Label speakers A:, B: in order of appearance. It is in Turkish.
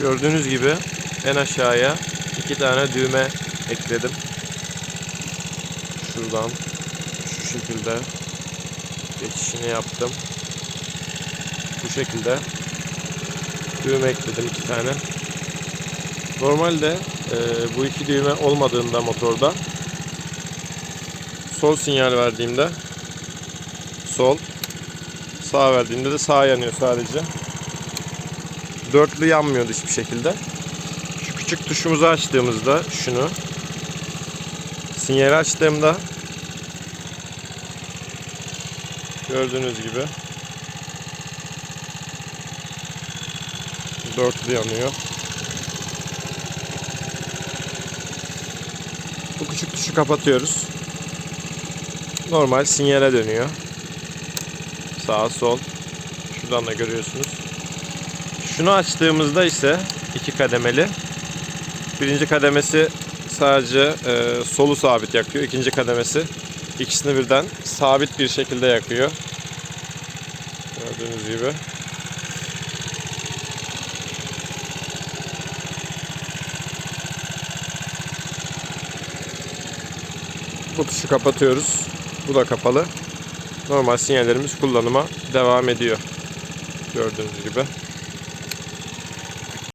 A: Gördüğünüz gibi en aşağıya iki tane düğme ekledim. Şuradan şu şekilde geçişini yaptım. Bu şekilde düğme ekledim iki tane. Normalde e, bu iki düğme olmadığında motorda sol sinyal verdiğimde sol sağ verdiğimde de sağ yanıyor sadece. Dörtlü yanmıyordu hiçbir şekilde. Şu küçük tuşumuzu açtığımızda şunu sinyali açtığımda gördüğünüz gibi dörtlü yanıyor. Bu küçük tuşu kapatıyoruz. Normal sinyale dönüyor. Sağ sol. Şuradan da görüyorsunuz. Şunu açtığımızda ise iki kademeli. Birinci kademesi sadece e, solu sabit yakıyor. İkinci kademesi ikisini birden sabit bir şekilde yakıyor. Gördüğünüz gibi. Bu tuşu kapatıyoruz. Bu da kapalı. Normal sinyallerimiz kullanıma devam ediyor. Gördüğünüz gibi.